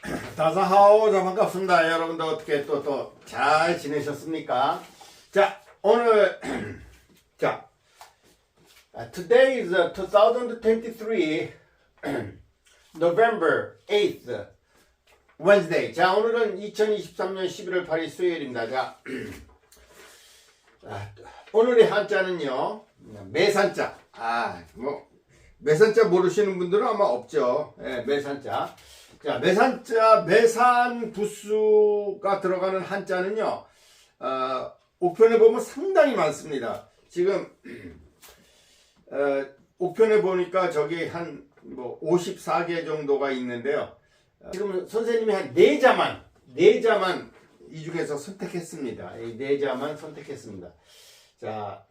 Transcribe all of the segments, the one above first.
다사하오 자 반갑습니다. 여러분들 어떻게 또 또 잘 지내셨습니까? 자 오늘 자 uh, today is uh, 2023 November 8th Wednesday. 자 오늘은 2023년 11월 8일 수요일입니다. 자 아, 오늘의 한자는요 매산자. 아뭐 매산자 모르시는 분들은 아마 없죠. 예, 매산자. 자, 매산자, 매산 부수가 들어가는 한자는요, 어, 옥편에 보면 상당히 많습니다. 지금, 어, 옥편에 보니까 저기 한, 뭐, 54개 정도가 있는데요. 어, 지금 선생님이 한 4자만, 4자만 이 중에서 선택했습니다. 이 4자만 선택했습니다. 자,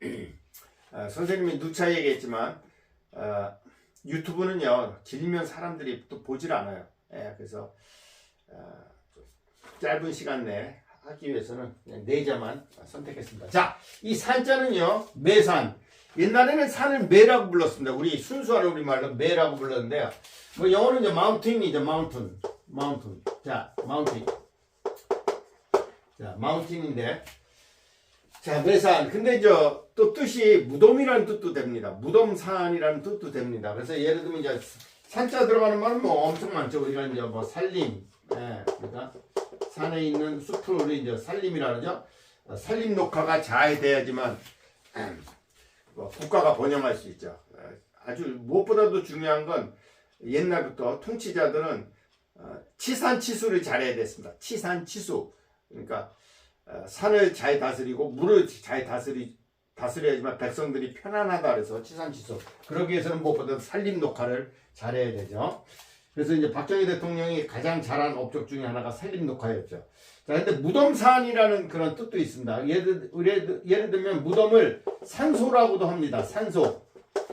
어, 선생님이 누차 얘기했지만, 어, 유튜브는요 길면 사람들이 또 보질 않아요. 예, 그래서 어, 좀 짧은 시간 내에 하기 위해서는 그냥 네 자만 선택했습니다. 자, 이 산자는요 매산. 옛날에는 산을 매라고 불렀습니다. 우리 순수한 우리 말로 매라고 불렀는데요. 뭐 영어는 이제 마운틴이죠, 마운틴, 마운틴. 자, 마운틴. 자, 마운틴인데. 자, 매산. 근데 저, 또 뜻이 무덤이라는 뜻도 됩니다. 무덤산이라는 뜻도 됩니다. 그래서 예를 들면 이제 산자 들어가는 말은 뭐 엄청 많죠. 우리가 이제 뭐 살림, 예, 그러니까 산에 있는 숲을 이제 살림이라 그러죠. 어, 살림 녹화가 잘 돼야지만 음, 뭐 국가가 번영할 수 있죠. 어, 아주 무엇보다도 중요한 건 옛날부터 통치자들은 어, 치산치수를 잘해야 됐습니다. 치산치수. 그러니까 어, 산을 잘 다스리고 물을 잘 다스리 다스려야지만 백성들이 편안하다 그래서 치산치수. 그러기 위해서는 무엇보다 산림 녹화를 잘해야 되죠. 그래서 이제 박정희 대통령이 가장 잘한 업적 중에 하나가 산림 녹화였죠. 자, 근데 무덤산이라는 그런 뜻도 있습니다. 예를, 예를, 예를 들면 무덤을 산소라고도 합니다. 산소.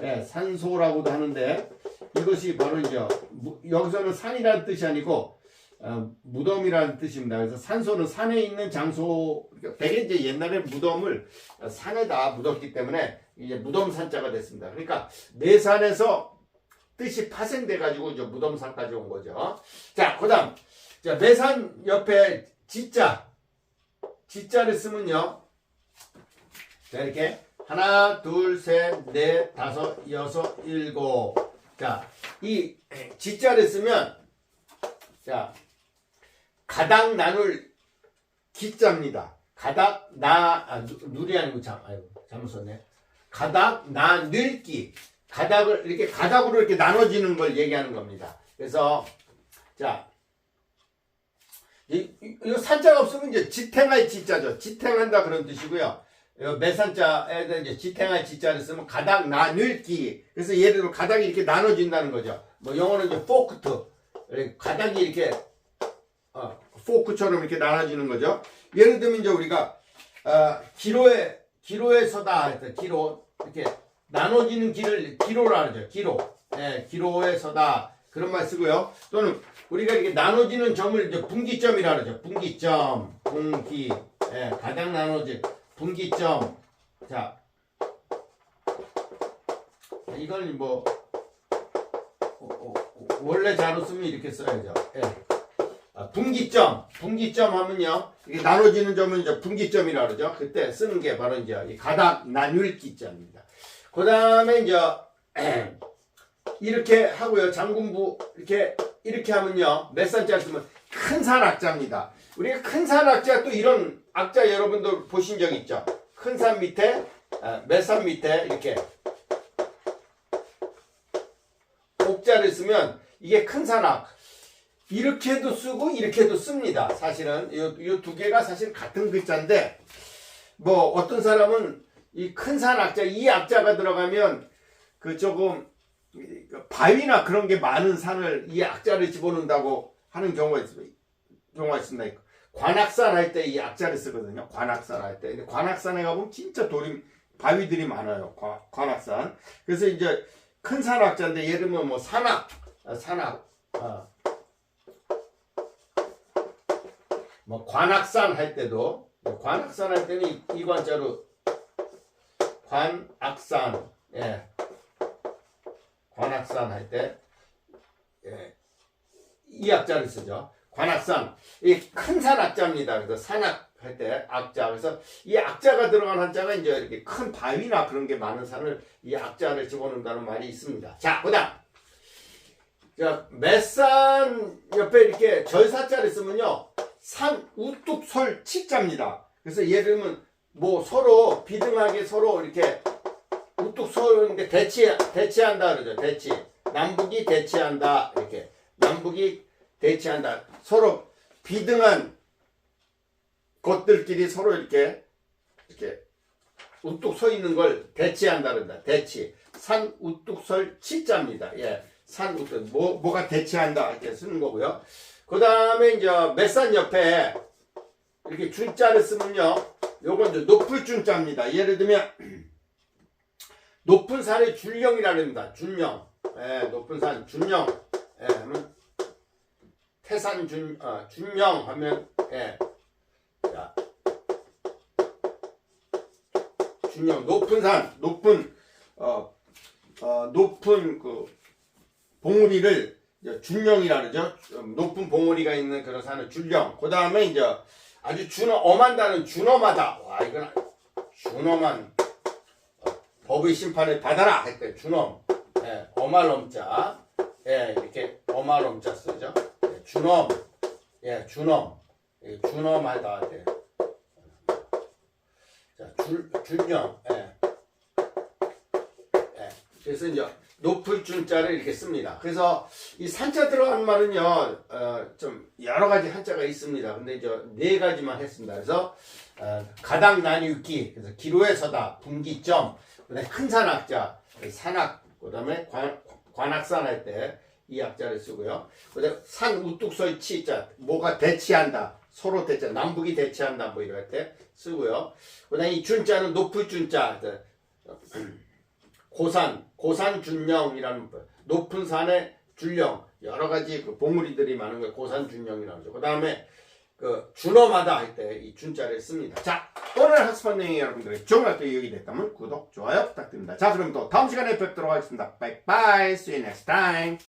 예, 산소라고도 하는데 이것이 바로 이제 무- 여기서는 산이라는 뜻이 아니고 어, 무덤이라는 뜻입니다. 그래서 산소는 산에 있는 장소, 대개 이제 옛날에 무덤을 산에다 묻었기 때문에 이제 무덤 산자가 됐습니다. 그러니까 매산에서 뜻이 파생돼 가지고 이제 무덤 산까지 온 거죠. 자, 그 다음 자 매산 옆에 지자, 지자를 쓰면요. 자 이렇게 하나, 둘, 셋, 넷, 다섯, 여섯, 일곱. 자, 이 지자를 쓰면 자 가닥 나눌 기자입니다. 가닥 나 아, 누, 누리 아니고 참 아유 잘못 썼네. 가닥 나 늘기 가닥을 이렇게 가닥으로 이렇게 나눠지는 걸 얘기하는 겁니다. 그래서 자 이, 이- 산자가 없으면 이제 지탱할 지자죠. 지탱한다 그런 뜻이고요. 이 매산자에다 이제 지탱할 지자를 쓰면 가닥 나눌기. 그래서 예를 들어 가닥이 이렇게 나눠진다는 거죠. 뭐 영어는 이제 포크트. 가닥이 이렇게 어, 포크처럼 이렇게 나눠지는 거죠. 예를 들면 이제 우리가 어, 기로에 기로에 서다 할때 기로 이렇게 나눠지는 길을 기로라 하죠. 기로. 예, 기로에 서다 그런 말 쓰고요. 또는 우리가 이렇게 나눠지는 점을 이제 분기점이라 그러죠. 분기점, 분기, 예, 가장 나눠진 분기점. 자, 이걸 뭐 어, 어, 어, 원래 자로 쓰면 이렇게 써야죠. 예. 아, 분기점, 분기점 하면요. 이게 나눠지는 점은 이제 분기점이라 그러죠. 그때 쓰는 게 바로 이제 이 가닥 나눌기자입니다. 그 다음에 이제 이렇게 하고요. 장군부 이렇게 이렇게 하면요. 몇 산자 쓰면 큰 산 악자입니다. 우리가 큰 산 악자 또 이런 악자 여러분들 보신 적 있죠? 큰 산 밑에 아, 몇산 밑에 이렇게 옥자를 쓰면 이게 큰 산악 이렇게도 쓰고 이렇게도 씁니다. 사실은 이두 개가 사실 같은 글자인데 뭐 어떤 사람은 이 큰 산 악자 이 악자가 들어가면 그 조금 바위나 그런 게 많은 산을 이 악자를 집어넣는다고 하는 경우가 있습니다. 경우가 있습니다. 관악산 할 때 이 악자를 쓰거든요. 관악산 할 때. 근데 관악산에 가보면 진짜 돌이 바위들이 많아요. 관, 관악산. 그래서 이제 큰 산 악자인데 예를 들면 뭐 산악, 아, 산악, 어. 뭐 관악산 할 때도 관악산 할 때는 이, 이 관자로 관악산 예 관악산 할 때 예, 이 악자를 쓰죠. 관악산. 이 큰 산 악자입니다. 그래서 산악 할 때 악자. 그래서 이 악자가 들어간 한자가 이제 이렇게 큰 바위나 그런 게 많은 산을 이 악자를 집어넣는다는 말이 있습니다. 자, 그 다음. 자, 맷산 옆에 이렇게 절사자를 쓰면요. 산 우뚝 솔 치자입니다. 그래서 예를 들면 뭐 서로 비등하게 서로 이렇게 우뚝 서는데 대치 대치한다 그러죠. 대치. 남북이 대치한다 이렇게. 남북이 대치한다. 서로 비등한 것들끼리 서로 이렇게 이렇게 우뚝 서 있는 걸 대치한다 그런다. 대치. 산 우뚝 설 치자입니다. 예. 산 우뚝 뭐 뭐가 대치한다 이렇게 쓰는 거고요. 그 다음에 이제 맷산 옆에 이렇게 준자를 쓰면요. 요건 이제 높을 준자입니다. 예를 들면 높은 산의 줄령이라고 합니다. 줄령. 예, 높은 산 줄령. 예, 하면 태산 준 어, 준령 하면 예. 자. 준령 높은 산, 높은 어, 어 높은 그 봉우리를 그러죠. 좀 높은 봉우리가 있는 그런 산을 줄령. 그 다음에 이제 아주 준어 엄한다는 준엄하다. 와 이건 준엄한 어, 법의 심판을 받아라 할때 준엄. 예, 엄할 엄자. 예, 이렇게 엄할 엄자 쓰죠. 예, 준엄. 예, 준엄. 예, 준엄하다 할 때. 자, 줄 줄령. 예. 예. 그래서 이제 높을 준자를 이렇게 씁니다. 그래서 이 산자 들어가는 말은요, 어, 좀 여러 가지 한자가 있습니다. 근데 이제 네 가지만 했습니다. 그래서 어, 가당 나뉘기, 그래서 기로에 서다, 분기점, 그다음에 큰 산악자, 산악, 그다음에 관, 관악산 할 때이 악자를 쓰고요. 그다음에 산 우뚝 서의 치자, 뭐가 대치한다, 서로 대치, 남북이 대치한다, 뭐 이럴 때 쓰고요. 그다음에 이 준자는 높을 준자, 고산, 고산 준령이라는 높은 산의 준령 여러 가지 그 봉우리들이 많은 걸 고산 준령이라고 하죠. 그 다음에 그 준엄하다 할 때 이 준자를 씁니다. 자 오늘 학습한 내용이 여러분들의 정말 유익이 됐다면 구독, 좋아요 부탁드립니다. 자 그럼 또 다음 시간에 뵙도록 하겠습니다. Bye. See you next time.